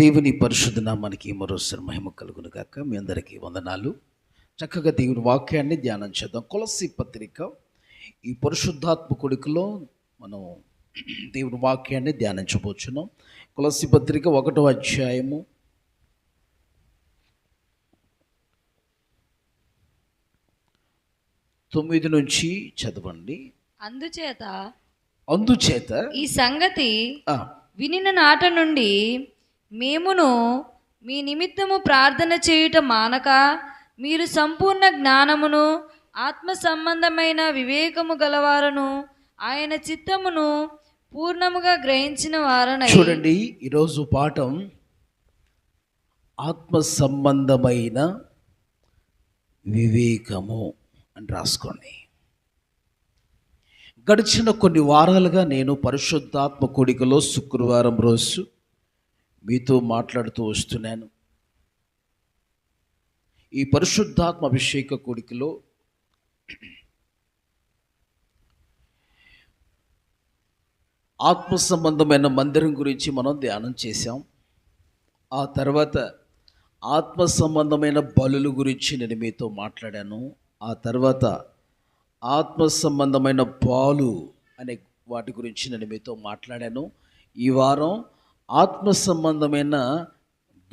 దేవుని పరిశుద్ధ నామానికి మరోసారి మహిమ కలుగును గాక మీ అందరికీ వందనాలు. చక్కగా దేవుని వాక్యాన్ని ధ్యానం చేద్దాం. కొలసి పత్రిక ఈ పరిశుద్ధాత్మ కొడుకులో మనం దేవుని వాక్యాన్ని ధ్యానించబోచున్నాం కొలసి పత్రిక ఒకటో అధ్యాయము. తొమ్మిది నుంచి చదవండి. అందుచేత అందుచేత ఈ సంగతి వినిన నాట నుండి మేమును మీ నిమిత్తము ప్రార్థన చేయుట మానక మీరు సంపూర్ణ జ్ఞానమును ఆత్మ సంబంధమైన వివేకము గలవారను ఆయన చిత్తమును పూర్ణముగా గ్రహించిన వారని. చూడండి ఈరోజు పాఠం ఆత్మ సంబంధమైన వివేకము అని రాసుకోండి. గడిచిన కొన్ని వారాలుగా నేను పరిశుద్ధాత్మ కోడికలో శుక్రవారం రోజు మీతో మాట్లాడుతూ వస్తున్నాను. ఈ పరిశుద్ధాత్మ అభిషేక కోడికలో ఆత్మ సంబంధమైన మందిరం గురించి మనం ధ్యానం చేశాం. ఆ తర్వాత ఆత్మ సంబంధమైన బలుల గురించి నేను మీతో మాట్లాడాను. ఆ తర్వాత ఆత్మ సంబంధమైన పాలు అనే వాటి గురించి నేను మీతో మాట్లాడాను. ఈ వారం ఆత్మ సంబంధమైన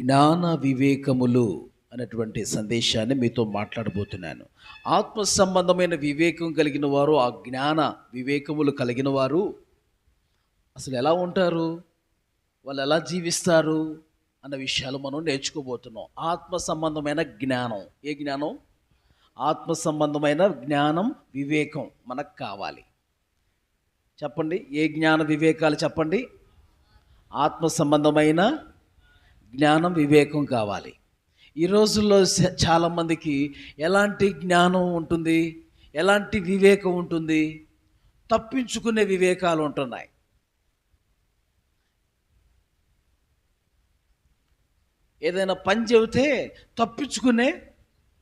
జ్ఞాన వివేకములు అనేటువంటి సందేశాన్ని మీతో మాట్లాడబోతున్నాను. ఆత్మ సంబంధమైన వివేకం కలిగిన వారు ఆ జ్ఞాన వివేకములు కలిగిన వారు అసలు ఎలా ఉంటారు? వాళ్ళు ఎలా జీవిస్తారు? అన్న విషయాలు మనం నేర్చుకోబోతున్నాం. ఆత్మ సంబంధమైన జ్ఞానం. ఏ జ్ఞానం? ఆత్మ సంబంధమైన జ్ఞానం వివేకం మనకు కావాలి. చెప్పండి ఏ జ్ఞాన వివేకాలు చెప్పండి? ఆత్మ సంబంధమైన జ్ఞానం వివేకం కావాలి. ఈ రోజుల్లో చాలామందికి ఎలాంటి జ్ఞానం ఉంటుంది? ఎలాంటి వివేకం ఉంటుంది? తప్పించుకునే వివేకాలు ఉంటున్నాయి. ఏదైనా పని చెబితే తప్పించుకునే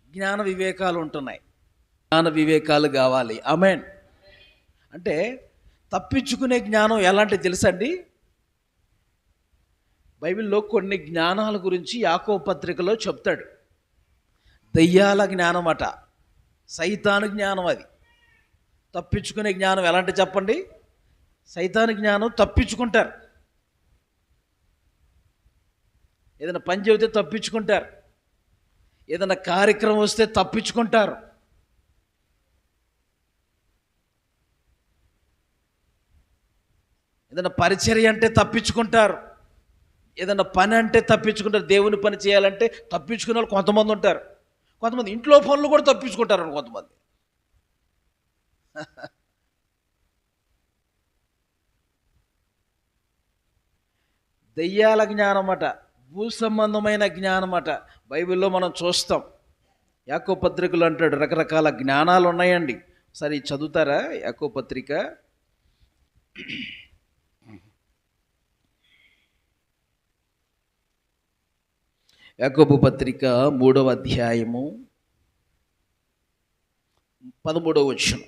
జ్ఞాన వివేకాలు ఉంటున్నాయి. జ్ఞాన వివేకాలు కావాలి. అమెన్ అంటే తప్పించుకునే జ్ఞానం ఎలాంటి తెలుసండి? బైబిల్లో కొన్ని జ్ఞానాల గురించి యాకో పత్రికలో చెప్తాడు. దయ్యాల జ్ఞానం అట. సైతాను జ్ఞానం అది. తప్పించుకునే జ్ఞానం ఎలాంటి చెప్పండి? సైతాను జ్ఞానం తప్పించుకుంటారు. ఏదైనా పని చెబితే తప్పించుకుంటారు. ఏదైనా కార్యక్రమం వస్తే తప్పించుకుంటారు. ఏదైనా పరిచర్య అంటే తప్పించుకుంటారు. ఏదైనా పని అంటే తప్పించుకుంటారు దేవుని పని చేయాలంటే తప్పించుకునే వాళ్ళు కొంతమంది ఉంటారు. కొంతమంది ఇంట్లో పనులు కూడా తప్పించుకుంటారు కొంతమంది. దెయ్యాల జ్ఞానం అట భూ సంబంధమైన జ్ఞానం అట బైబిల్లో మనం చూస్తాం. యాకో పత్రికలు అంటాడు రకరకాల జ్ఞానాలు ఉన్నాయండి. సరే చదువుతారా యాకో పత్రిక? యాకోబు పత్రిక మూడవ అధ్యాయము పదమూడవ వచ్చిన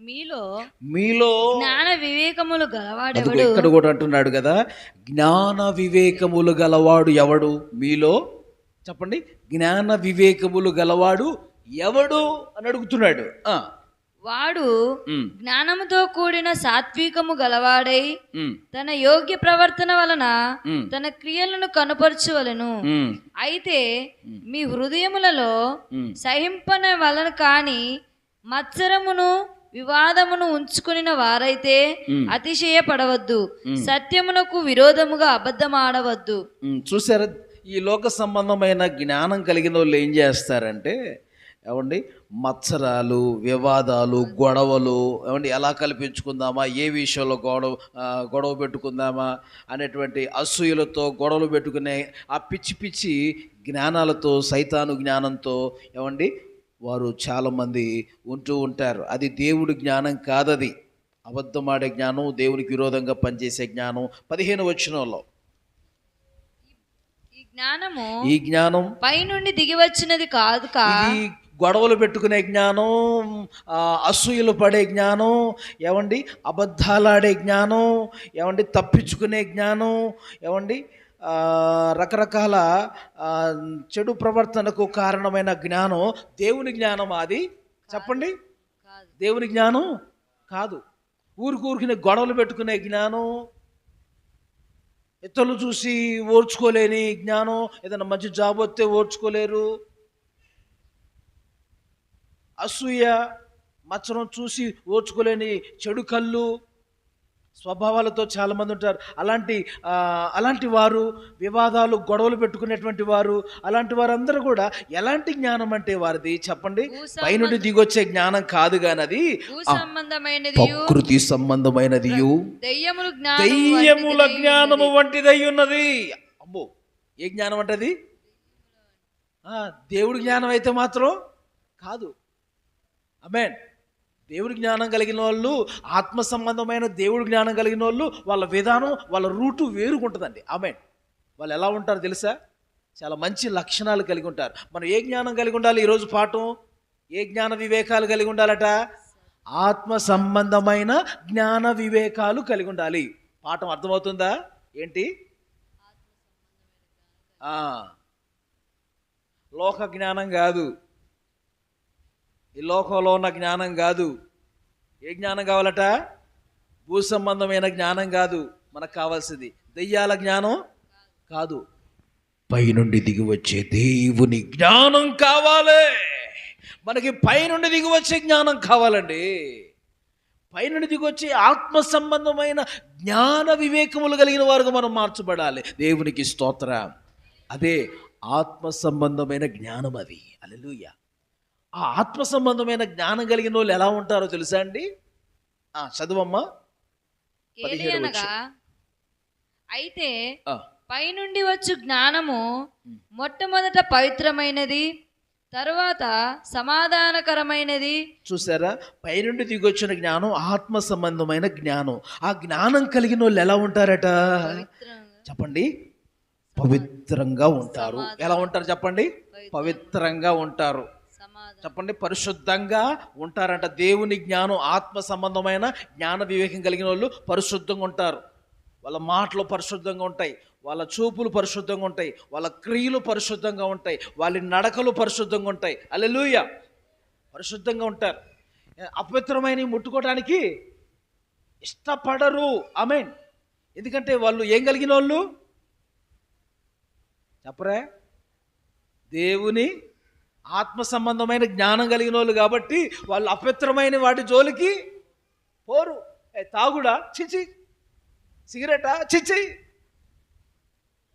మీలో మీలో జ్ఞాన వివేకములు గలవాడెవడు? ఇక్కడ కూడా అంటున్నాడు కదా జ్ఞాన వివేకములు గలవాడు ఎవడు? మీలో చెప్పండి జ్ఞాన వివేకములు గలవాడు ఎవడు? అని అడుగుతున్నాడు. ఆ, వాడు జ్ఞానముతో కూడిన సాత్వికము గలవాడై తన యోగ్య ప్రవర్తన వలన తన క్రియలను కనుపరచువలను. అయితే మీ హృదయములలో. సహింపన వలన కాని మత్సరమును వివాదమును ఉంచుకుని వారైతే అతిశయపడవద్దు. సత్యమునకు విరోధముగా అబద్ధమాడవద్దు. చూసారా ఈ లోక సంబంధమైన జ్ఞానం కలిగిన వాళ్ళు ఏం చేస్తారంటే ఏమండి? మత్సరాలు వివాదాలు గొడవలు ఏమండి? ఎలా కల్పించుకుందామా? ఏ విషయంలో గొడవ గొడవ పెట్టుకుందామా? అనేటువంటి అసూయలతో గొడవలు పెట్టుకునే ఆ పిచ్చి పిచ్చి జ్ఞానాలతో సైతాను జ్ఞానంతో ఏమండి? వారు చాలామంది ఉంటూ ఉంటారు. అది దేవుడి జ్ఞానం కాదది. అబద్ధమాడే జ్ఞానం దేవునికి విరోధంగా పనిచేసే జ్ఞానం. పదిహేను ఈ జ్ఞానము ఈ జ్ఞానం పైనుండి దిగి వచ్చినది కాదు కా? ఇది గొడవలు పెట్టుకునే జ్ఞానం అసూయలు పడే జ్ఞానం ఏమండి అబద్ధాలాడే జ్ఞానం ఏమండి తప్పించుకునే జ్ఞానం ఏమండి రకరకాల చెడు ప్రవర్తనకు కారణమైన జ్ఞానం దేవుని జ్ఞానం అది. చెప్పండి. దేవుని జ్ఞానం? కాదు. ఊరికి ఊరికి గొడవలు పెట్టుకునే జ్ఞానం ఇతరులు చూసి ఓర్చుకోలేని జ్ఞానం ఏదైనా మంచి జాబ్ వస్తే ఓర్చుకోలేరు. అసూయ మచ్చరం చూసి ఓర్చుకోలేని చెడు కళ్ళు స్వభావాలతో చాలామంది ఉంటారు. అలాంటి అలాంటి వారు వివాదాలు గొడవలు పెట్టుకునేటువంటి వారు అలాంటి వారందరూ కూడా ఎలాంటి జ్ఞానం అంటే వారిది? చెప్పండి. పైనుండి దిగొచ్చే జ్ఞానం కాదు సంబంధమైనది ప్రకృతి సంబంధమైనది దెయ్యములు జ్ఞానము వంటిది ఉన్నది. అమ్మో ఏ జ్ఞానం అంటది? దేవుడి జ్ఞానం అయితే మాత్రం కాదు. అమేన్ దేవుడి జ్ఞానం కలిగిన వాళ్ళు ఆత్మ సంబంధమైన దేవుడి జ్ఞానం కలిగిన వాళ్ళు వాళ్ళ విధానం వాళ్ళ రూటు వేరుకుంటుందండి. ఆమెన్ వాళ్ళు ఎలా ఉంటారు తెలుసా? చాలా మంచి లక్షణాలు కలిగి ఉంటారు. మనం ఏ జ్ఞానం కలిగి ఉండాలి ఈరోజు పాఠం? ఏ జ్ఞాన వివేకాలు కలిగి ఉండాలట? ఆత్మ సంబంధమైన జ్ఞాన వివేకాలు కలిగి ఉండాలి. పాఠం అర్థమవుతుందా? ఏంటి? లోక జ్ఞానం కాదు. ఈ లోకంలో ఉన్న జ్ఞానం కాదు. ఏ జ్ఞానం కావాలట? భూ సంబంధమైన జ్ఞానం కాదు. మనకు కావాల్సింది దెయ్యాల జ్ఞానం కాదు. పైనుండి దిగి వచ్చే దేవుని జ్ఞానం కావాలి. మనకి పైనుండి దిగి వచ్చే జ్ఞానం కావాలండి. పైనుండి దిగి వచ్చే ఆత్మ సంబంధమైన జ్ఞాన వివేకములు కలిగిన వారుగా మనం మార్చబడాలి. దేవునికి స్తోత్ర. అదే ఆత్మ సంబంధమైన జ్ఞానం అది. అలలుయ ఆ ఆత్మ సంబంధమైన జ్ఞానం కలిగిన వాళ్ళు ఎలా ఉంటారో తెలుసా అండి? చదువమ్మా. అయితే పైనుండి వచ్చు జ్ఞానము మొట్టమొదట పవిత్రమైనది తరువాత సమాధానకరమైనది. చూసారా? పైనుండి దిగొచ్చిన జ్ఞానం ఆత్మ సంబంధమైన జ్ఞానం. ఆ జ్ఞానం కలిగిన వాళ్ళు ఎలా ఉంటారట? చెప్పండి. పవిత్రంగా ఉంటారు. ఎలా ఉంటారు చెప్పండి? పవిత్రంగా ఉంటారు. చెప్పండి పరిశుద్ధంగా ఉంటారంట. దేవుని జ్ఞానం ఆత్మ సంబంధమైన జ్ఞాన వివేకం కలిగిన వాళ్ళు పరిశుద్ధంగా ఉంటారు. వాళ్ళ మాటలు పరిశుద్ధంగా ఉంటాయి. వాళ్ళ చూపులు పరిశుద్ధంగా ఉంటాయి. వాళ్ళ క్రియలు పరిశుద్ధంగా ఉంటాయి. వాళ్ళ నడకలు పరిశుద్ధంగా ఉంటాయి. అల్లెలుయ పరిశుద్ధంగా ఉంటారు. అపవిత్రమైన ముట్టుకోవడానికి ఇష్టపడరు. మీన్ ఎందుకంటే వాళ్ళు ఏం కలిగిన వాళ్ళు? చెప్పరా? దేవుని ఆత్మ సంబంధమైన జ్ఞానం కలిగిన వాళ్ళు కాబట్టి వాళ్ళు అపవిత్రమైన వాటి జోలికి పోరు. ఏ తాగుడా? చిచి. సిగరెటా? చిచి.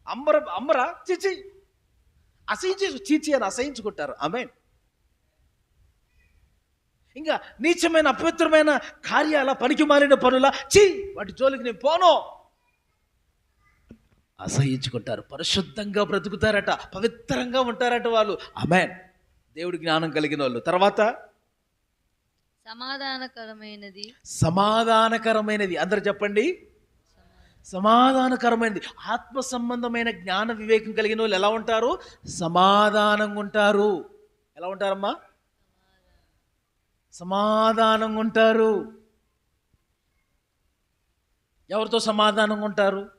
అమ్మర అమ్మరా? చిచి. అసహించి చీచి అని అసహించుకుంటారు. ఆమె ఇంకా నీచమైన అపవిత్రమైన కార్యాల పనికి మాలిన పనుల చీ వాటి జోలికి నేను పోను. అసహించుకుంటారు. పరిశుద్ధంగా బ్రతుకుతారట పవిత్రంగా ఉంటారట వాళ్ళు. అమెన్ దేవుడి జ్ఞానం కలిగిన వాళ్ళు. తర్వాత? సమాధానకరమైనది. సమాధానకరమైనది. అందరు చెప్పండి. సమాధానకరమైనది. ఆత్మ సంబంధమైన జ్ఞాన వివేకం కలిగిన వాళ్ళు ఎలా ఉంటారు? సమాధానంగా ఉంటారు. ఎలా ఉంటారమ్మా? సమాధానంగా ఉంటారు. ఎవరితో సమాధానంగా ఉంటారు?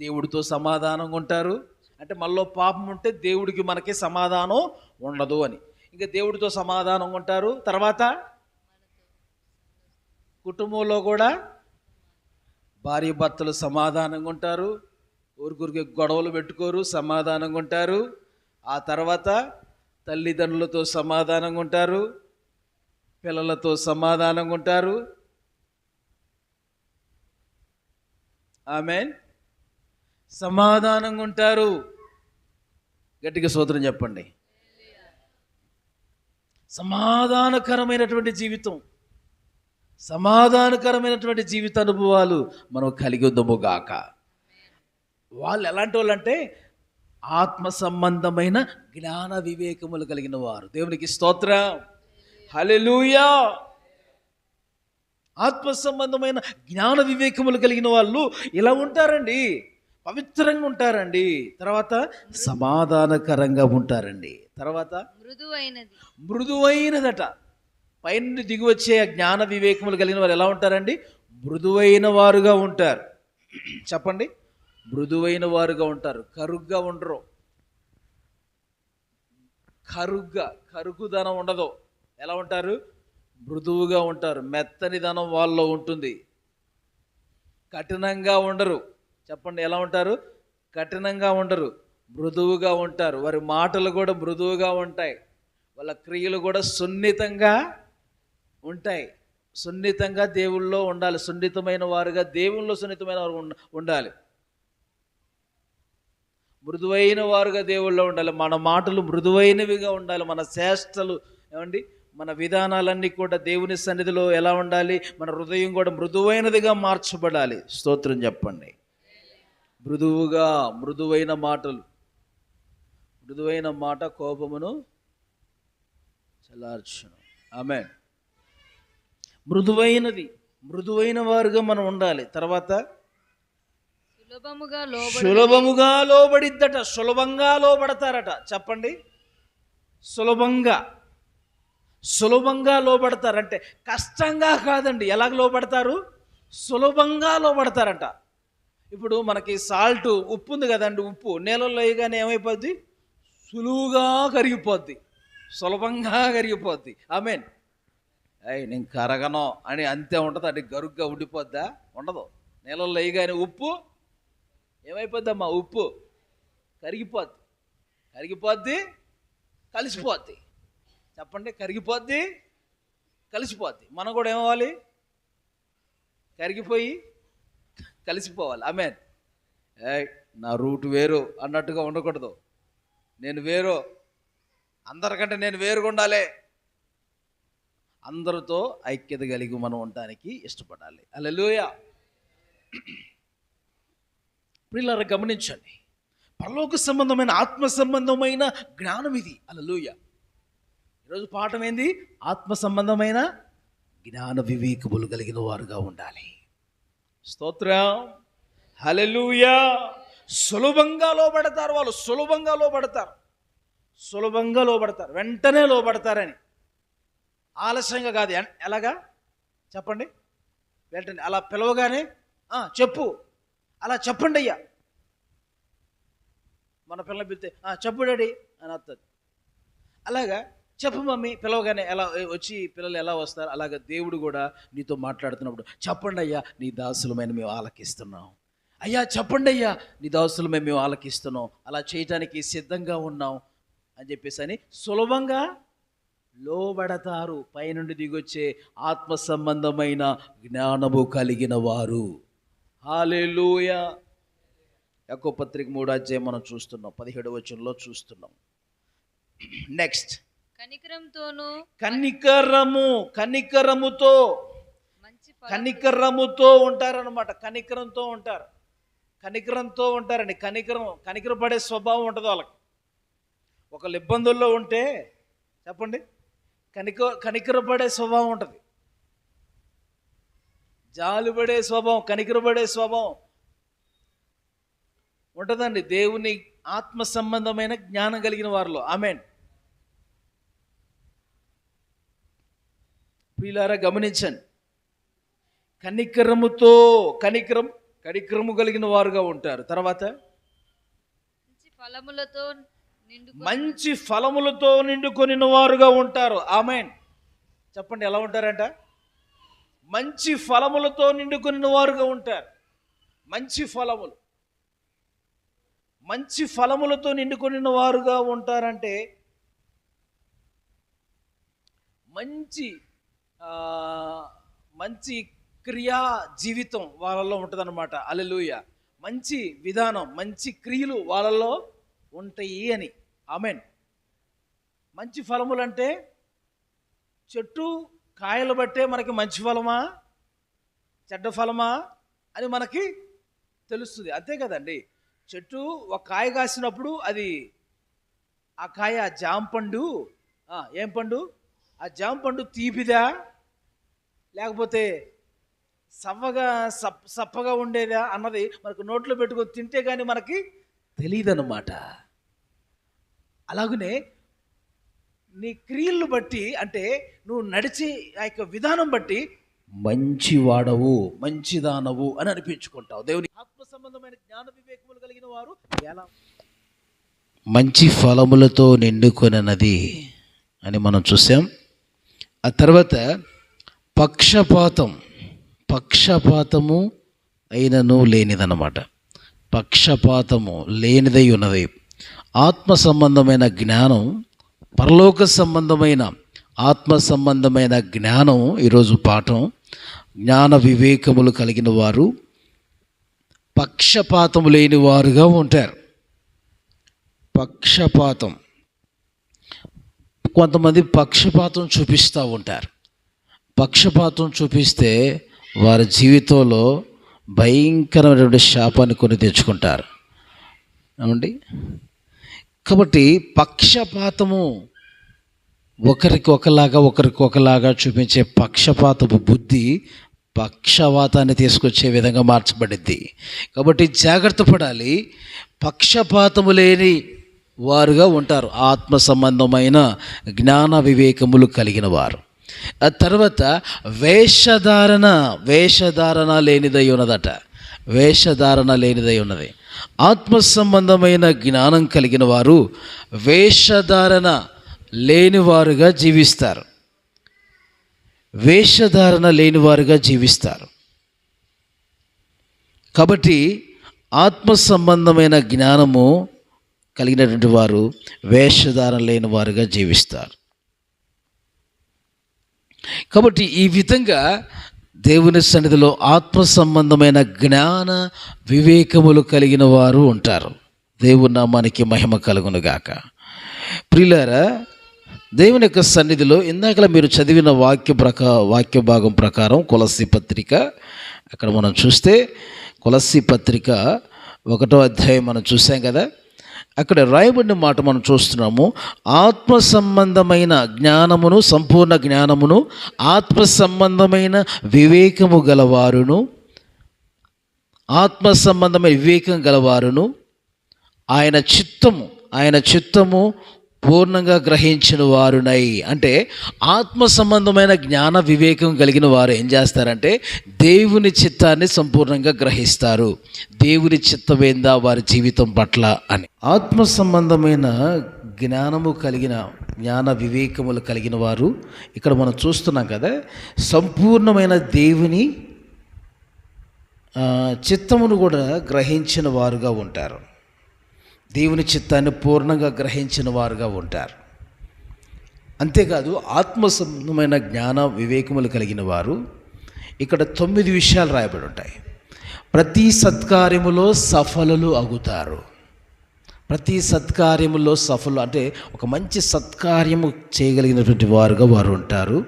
దేవుడితో సమాధానంగా ఉంటారు. అంటే మనలో పాపం ఉంటే దేవుడికి మనకి సమాధానం ఉండదు అని. ఇంకా దేవుడితో సమాధానం ఉంటారు. తర్వాత కుటుంబంలో కూడా భార్య భర్తలు సమాధానంగా ఉంటారు. ఊరికూరికి గొడవలు పెట్టుకోరు సమాధానంగా ఉంటారు. ఆ తర్వాత తల్లిదండ్రులతో సమాధానంగా ఉంటారు. పిల్లలతో సమాధానంగా ఉంటారు. ఆమెన్. సమాధానంగా ఉంటారు గట్టిగా సూత్రం చెప్పండి. సమాధానకరమైనటువంటి జీవితం సమాధానకరమైనటువంటి జీవిత అనుభవాలు మనం కలిగి ఉందము గాక. వాళ్ళు ఎలాంటి వాళ్ళు అంటే ఆత్మ సంబంధమైన జ్ఞాన వివేకములు కలిగిన వారు. దేవునికి స్తోత్రం. హల్లెలూయా! ఆత్మ సంబంధమైన జ్ఞాన వివేకములు కలిగిన వాళ్ళు ఇలా ఉంటారండి. పవిత్రంగా ఉంటారండి. తర్వాత సమాధానకరంగా ఉంటారండి. తర్వాత మృదువైనది. మృదువైనదట. పైనుండి దిగి వచ్చే జ్ఞాన వివేకములు కలిగిన వారు ఎలా ఉంటారండి? మృదువైన వారుగా ఉంటారు. చెప్పండి. మృదువైన వారుగా ఉంటారు. కరుగ్గా ఉండరు. కరుగ్గా కరుగుదనం ఉండదు. ఎలా ఉంటారు? మృదువుగా ఉంటారు. మెత్తని ధనం వాళ్ళలో ఉంటుంది. కఠినంగా ఉండరు. చెప్పండి ఎలా ఉంటారు? కఠినంగా ఉండరు మృదువుగా ఉంటారు. వారి మాటలు కూడా మృదువుగా ఉంటాయి. వాళ్ళ క్రియలు కూడా సున్నితంగా ఉంటాయి. సున్నితంగా దేవుళ్ళో ఉండాలి. సున్నితమైన వారుగా దేవుళ్ళో సున్నితమైన వారు ఉండాలి. మృదువైన వారుగా దేవుళ్ళో ఉండాలి. మన మాటలు మృదువైనవిగా ఉండాలి. మన చేష్టలు ఏమండి? మన విధానాలన్నీ కూడా దేవుని సన్నిధిలో ఎలా ఉండాలి? మన హృదయం కూడా మృదువైనదిగా మార్చబడాలి. స్తోత్రం చెప్పండి. మృదువుగా మృదువైన మాటలు. మృదువైన మాట కోపమును చలార్చును ఆమె మృదువైనది మృదువైన వారుగా మనం ఉండాలి. తర్వాత సులభముగా లోబడి సులభముగా లోబడిద్దట సులభంగా లోబడతారట. చెప్పండి. సులభంగా సులభంగా లోబడతారంటే కష్టంగా కాదండి. ఎలాగ లోబడతారు? సులభంగా లోబడతారంట. ఇప్పుడు మనకి సాల్ట్ ఉప్పు ఉంది కదండి ఉప్పు. నీళ్ళల్లో వేయగానే ఏమైపోద్ది? సులువుగా కరిగిపోద్ది. సులభంగా కరిగిపోద్ది. ఐ మీన్ అయ్యి నేను కరగను అని అంతే ఉంటుంది? అది గరుగ్గా ఉండిపోద్దా? ఉండదు. నీళ్ళల్లో వేయగానే ఉప్పు. ఏమైపోద్దమ్మా? ఉప్పు. కరిగిపోద్ది. కరిగిపోద్ది కలిసిపోద్ది. చెప్పండి కరిగిపోద్ది కలిసిపోద్ది. మనం కూడా ఏమవ్వాలి? కరిగిపోయి కలిసిపోవాలి. ఆమెన్. ఏ నా రూట్ వేరు అన్నట్టుగా ఉండకూడదు. నేను వేరు. అందరికంటే నేను వేరుగా ఉండాలి. అందరితో ఐక్యత కలిగి మనం ఉండటానికి ఇష్టపడాలి. అల్లెలుయా ప్రియులారా గమనించండి. పరలోక సంబంధమైన ఆత్మ సంబంధమైన జ్ఞానం ఇది. అలలుయ ఈరోజు పాఠం ఏంది? ఆత్మ సంబంధమైన జ్ఞాన వివేకములు కలిగిన వారుగా ఉండాలి. స్తోత్రం. హలెలుయా సులభంగా లోబడతారు వాళ్ళు. సులభంగా లోబడతారు. సులభంగా లోబడతారు. వెంటనే లోబడతారని. ఆలస్యంగా కాదు. ఎలాగా? చెప్పండి. వెంటనే. అలా పిలవగానే చెప్పు. అలా చెప్పండి అయ్యా. మన పిల్లలు పిలితే చెప్పు డాడీ. అని వస్తుంది అలాగా? చెప్పు మమ్మీ పిలవగానే ఎలా వచ్చి పిల్లలు ఎలా వస్తారు? అలాగే దేవుడు కూడా నీతో మాట్లాడుతున్నప్పుడు చెప్పండి అయ్యా నీ దాసులమైన మేము ఆలకిస్తున్నాం. అయ్యా చెప్పండి అయ్యా నీ దాసులమే మేము ఆలకిస్తున్నాం. అలా చేయటానికి సిద్ధంగా ఉన్నాం. అని చెప్పేసి అని సులభంగా లోబడతారు. పైనుండి దిగొచ్చే ఆత్మ సంబంధమైన జ్ఞానము కలిగిన వారు. హాలేలూయ. యాకో పత్రిక మూడు అధ్యాయం మనం చూస్తున్నాం. పదిహేడు వచనంలో చూస్తున్నాం. నెక్స్ట్ కనికరంతోనూ కనికరము కనికరముతో కనికరముతో ఉంటారనమాట కనికరంతో ఉంటారు. కనికరంతో ఉంటారండి. కనికరం కనికరపడే స్వభావం ఉంటుంది వాళ్ళకి. ఒకళ్ళు ఇబ్బందుల్లో ఉంటే చెప్పండి? కనిక కనికరపడే స్వభావం ఉంటుంది. జాలుపడే స్వభావం కనికరపడే స్వభావం ఉంటుందండి. దేవుని ఆత్మ సంబంధమైన జ్ఞానం కలిగిన వారిలో. ఆమెన్. ప్రియులారా గమనించండి. కనికరముతో కనికరం కనికరము కలిగిన వారుగా ఉంటారు. తర్వాత? మంచి ఫలములతో మంచి ఫలములతో నిండుకొని వారుగా ఉంటారు. ఆమెన్. చెప్పండి ఎలా ఉంటారంట? మంచి ఫలములతో నిండుకొని వారుగా ఉంటారు. మంచి ఫలములు. మంచి ఫలములతో నిండుకొని వారుగా ఉంటారంటే మంచి మంచి క్రియా జీవితం వాళ్ళలో ఉంటుందన్నమాట. అలెలుయ మంచి విధానం మంచి క్రియలు వాళ్ళలో ఉంటాయి అని. ఆమెన్. మంచి ఫలములు అంటే చెట్టు కాయలు బట్టే మనకి మంచి ఫలమా? చెడ్డ ఫలమా? అని మనకి తెలుస్తుంది. అంతే కదండి. చెట్టు ఒక కాయ కాసినప్పుడు అది ఆ కాయ జాంపండు ఏం పండు? ఆ జామ పండు తీపిదా? లేకపోతే సవ్వగా సప్ సప్పగా ఉండేదా అన్నది మనకు నోట్లో పెట్టుకొని తింటే కానీ మనకి తెలియదన్నమాట అలాగనే నీ క్రియలను బట్టి అంటే నువ్వు నడిచే ఆ యొక్క విధానం బట్టి మంచి వాడవు మంచిదానవు అని అనిపించుకుంటావు. దేవుని ఆత్మ సంబంధమైన జ్ఞాన వివేకములు కలిగిన వారు ఎలా? మంచి ఫలములతో నిండుకొనది అని మనం చూసాం. ఆ తర్వాత పక్షపాతం. పక్షపాతము అయినను లేనిదన్నమాట. పక్షపాతము లేనిదై ఉన్నది. ఆత్మ సంబంధమైన జ్ఞానం పరలోక సంబంధమైన ఆత్మ సంబంధమైన జ్ఞానం ఈరోజు పాఠం. జ్ఞాన వివేకములు కలిగిన వారు పక్షపాతము లేని వారుగా ఉంటారు. పక్షపాతం. కొంతమంది పక్షపాతం చూపిస్తూ ఉంటారు. పక్షపాతం చూపిస్తే వారి జీవితంలో భయంకరమైనటువంటి శాపాన్ని కొని తెచ్చుకుంటారు. ఏమండి? కాబట్టి పక్షపాతము ఒకరికి ఒకలాగా ఒకరికి ఒకలాగా చూపించే పక్షపాతపు బుద్ధి పక్షవాతాన్ని తీసుకొచ్చే విధంగా మార్చబడింది. కాబట్టి జాగ్రత్త పడాలి. పక్షపాతము లేని వారుగా ఉంటారు. ఆత్మ సంబంధమైన జ్ఞాన వివేకములు కలిగిన వారు. ఆ తర్వాత వేషధారణ వేషధారణ లేనిదై ఉన్నదట. వేషధారణ లేనిదై ఉన్నది. ఆత్మ సంబంధమైన జ్ఞానం కలిగిన వారు వేషధారణ లేనివారుగా జీవిస్తారు. వేషధారణ లేనివారుగా జీవిస్తారు. కాబట్టి ఆత్మ సంబంధమైన జ్ఞానము కలిగినటువంటి వారు వేషధారణ లేని వారుగా జీవిస్తారు. కాబట్టి ఈ విధంగా దేవుని సన్నిధిలో ఆత్మ సంబంధమైన జ్ఞాన వివేకములు కలిగిన వారు ఉంటారు. దేవుని నామానికి మహిమ కలుగునుగాక ప్రిలారా దేవుని యొక్క సన్నిధిలో ఇందాక మీరు చదివిన వాక్య ప్రకా వాక్య భాగం ప్రకారం కొలసి పత్రిక అక్కడ మనం చూస్తే కొలసి పత్రిక ఒకటో అధ్యాయం మనం చూసాం కదా? అక్కడ రాయబడిన మాట మనం చూస్తున్నాము ఆత్మ సంబంధమైన జ్ఞానమును సంపూర్ణ జ్ఞానమును ఆత్మ సంబంధమైన వివేకము గలవారును ఆత్మ సంబంధమైన వివేకం గలవారును ఆయన చిత్తము ఆయన చిత్తము పూర్ణంగా గ్రహించిన వారునై. అంటే ఆత్మ సంబంధమైన జ్ఞాన వివేకం కలిగిన వారు ఏం చేస్తారంటే దేవుని చిత్తాన్ని సంపూర్ణంగా గ్రహిస్తారు. దేవుని చిత్తమేందా వారి జీవితం పట్ల అని. ఆత్మ సంబంధమైన జ్ఞానము కలిగిన జ్ఞాన వివేకములు కలిగిన వారు ఇక్కడ మనం చూస్తున్నాం కదా సంపూర్ణమైన దేవుని చిత్తమును కూడా గ్రహించిన వారుగా ఉంటారు. దేవుని చిత్తాన్ని పూర్ణంగా గ్రహించిన వారుగా ఉంటారు. అంతేకాదు ఆత్మసంబంధమైన జ్ఞాన వివేకములు కలిగిన వారు ఇక్కడ తొమ్మిది విషయాలు రాయబడి ఉంటాయి. ప్రతి సత్కార్యములో సఫలులు అగుతారు. ప్రతి సత్కార్యములో సఫలు అంటే ఒక మంచి సత్కార్యము చేయగలిగినటువంటి వారుగా వారు ఉంటారు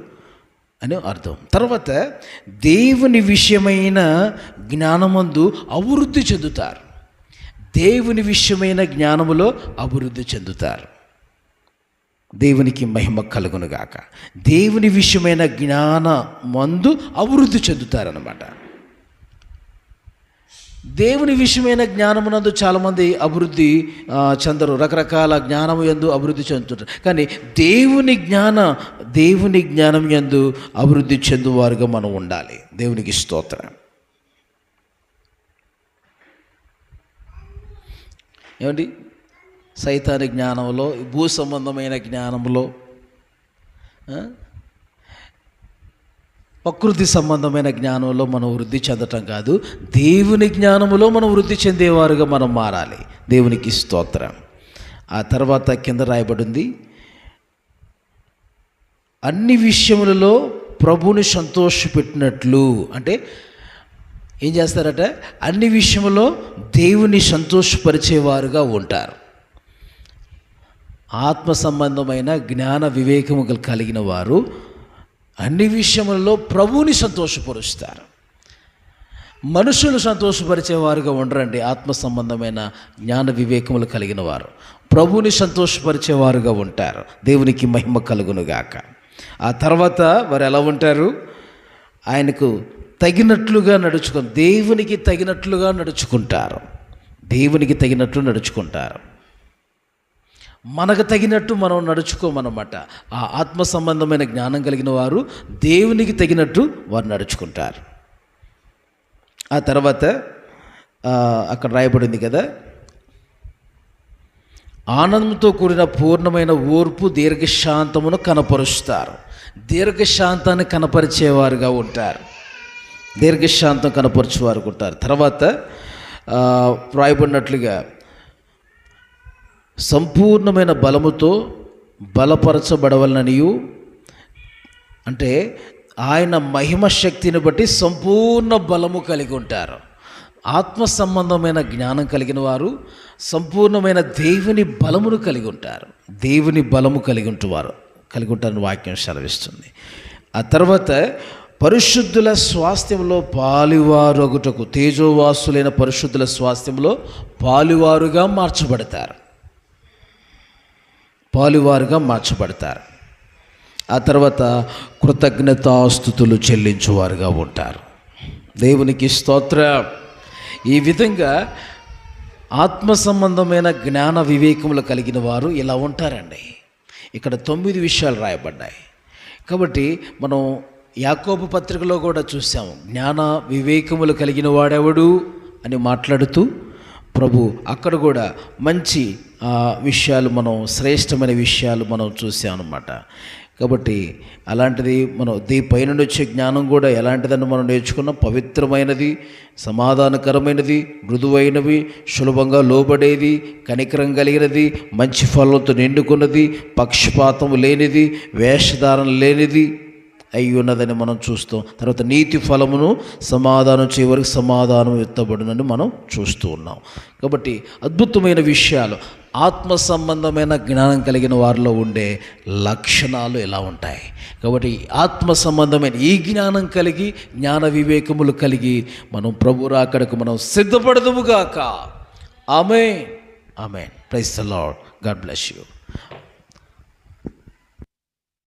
అని అర్థం. తర్వాత దేవుని విషయమైన జ్ఞానమందు అభివృద్ధి చెందుతారు. దేవుని విషయమైన జ్ఞానములో అభివృద్ధి చెందుతారు. దేవునికి మహిమ కలుగునుగాక. దేవుని విషయమైన జ్ఞాన మందు అభివృద్ధి చెందుతారనమాట దేవుని విషయమైన జ్ఞానమునందు చాలామంది అభివృద్ధి చెందరు. రకరకాల జ్ఞానము ఎందు అభివృద్ధి చెందుతుంటారు. కానీ దేవుని జ్ఞాన దేవుని జ్ఞానం ఎందు అభివృద్ధి చెందువారుగా మనం ఉండాలి. దేవునికి స్తోత్రం. ఏమిటి సైతాని జ్ఞానంలో భూ సంబంధమైన జ్ఞానంలో ప్రకృతి సంబంధమైన జ్ఞానంలో మనం వృద్ధి చెందటం కాదు. దేవుని జ్ఞానములో మనం వృద్ధి చెందేవారుగా మనం మారాలి. దేవునికి స్తోత్రం. ఆ తర్వాత కింద రాయబడింది అన్ని విషయములలో ప్రభుని సంతోషపెట్టినట్లు. అంటే ఏం చేస్తారట? అన్ని విషయంలో దేవుని సంతోషపరిచేవారుగా ఉంటారు. ఆత్మ సంబంధమైన జ్ఞాన వివేకము కలిగిన వారు అన్ని విషయములలో ప్రభువుని సంతోషపరుస్తారు. మనుషులు సంతోషపరిచేవారుగా ఉండరండి. ఆత్మ సంబంధమైన జ్ఞాన వివేకములు కలిగిన వారు ప్రభువుని సంతోషపరిచేవారుగా ఉంటారు. దేవునికి మహిమ కలుగునుగాక ఆ తర్వాత వారు ఎలా ఉంటారు? ఆయనకు తగినట్లుగా నడుచుకు దేవునికి తగినట్లుగా నడుచుకుంటారు. దేవునికి తగినట్లు నడుచుకుంటారు. మనకు తగినట్టు మనం నడుచుకోమన్నమాట. ఆ ఆత్మ సంబంధమైన జ్ఞానం కలిగిన వారు దేవునికి తగినట్టు వారు నడుచుకుంటారు. ఆ తర్వాత అక్కడ రాయబడింది కదా ఆనందంతో కూడిన పూర్ణమైన ఓర్పు దీర్ఘశాంతమును కనపరుస్తారు. దీర్ఘశాంతాన్ని కనపరిచేవారుగా ఉంటారు. దీర్ఘశాంతం కనపరిచేవారు ఉంటారు. తర్వాత వ్రాయబడినట్లుగా సంపూర్ణమైన బలముతో బలపరచబడవలననియు అంటే ఆయన మహిమ శక్తిని బట్టి సంపూర్ణ బలము కలిగి ఉంటారు. ఆత్మ సంబంధమైన జ్ఞానం కలిగిన వారు సంపూర్ణమైన దేవుని బలమును కలిగి ఉంటారు. దేవుని బలము కలిగి ఉంటువారు కలిగి ఉంటారని వాక్యం సెలవిస్తుంది. ఆ తర్వాత పరిశుద్ధుల స్వాస్థ్యంలో పాలువారొగుటకు తేజోవాసులైన పరిశుద్ధుల స్వాస్థ్యంలో పాలువారుగా మార్చబడతారు. పాలువారుగా మార్చబడతారు. ఆ తర్వాత కృతజ్ఞతాస్థుతులు చెల్లించువారుగా ఉంటారు. దేవునికి స్తోత్ర. ఈ విధంగా ఆత్మ సంబంధమైన జ్ఞాన వివేకములు కలిగిన వారు ఇలా ఉంటారండి. ఇక్కడ తొమ్మిది విషయాలు రాయబడ్డాయి. కాబట్టి మనం యాకోబు పత్రికలో కూడా చూసాము జ్ఞాన వివేకములు కలిగిన వాడెవడు? అని మాట్లాడుతూ ప్రభు అక్కడ కూడా మంచి విషయాలు మనం శ్రేష్టమైన విషయాలు మనం చూసామన్నమాట కాబట్టి అలాంటిది మనం దీ పైన వచ్చే జ్ఞానం కూడా ఎలాంటిదని మనం నేర్చుకున్నాం? పవిత్రమైనది సమాధానకరమైనది మృదువైనవి సులభంగా లోబడేది కనికరం కలిగినది మంచి ఫలంతో నిండుకున్నది పక్షపాతం లేనిది వేషధారణ లేనిది అయి ఉన్నదని మనం చూస్తాం. తర్వాత నీతి ఫలమును సమాధానం చేయవరకు సమాధానం ఎత్తబడునని మనం చూస్తూ ఉన్నాం. కాబట్టి అద్భుతమైన విషయాలు. ఆత్మ సంబంధమైన జ్ఞానం కలిగిన వారిలో ఉండే లక్షణాలు ఎలా ఉంటాయి? కాబట్టి ఆత్మ సంబంధమైన ఈ జ్ఞానం కలిగి జ్ఞాన వివేకములు కలిగి మనం ప్రభు రాకడకు మనం సిద్ధపడదుముగాక ఆమె ఆమె praise Lord God bless you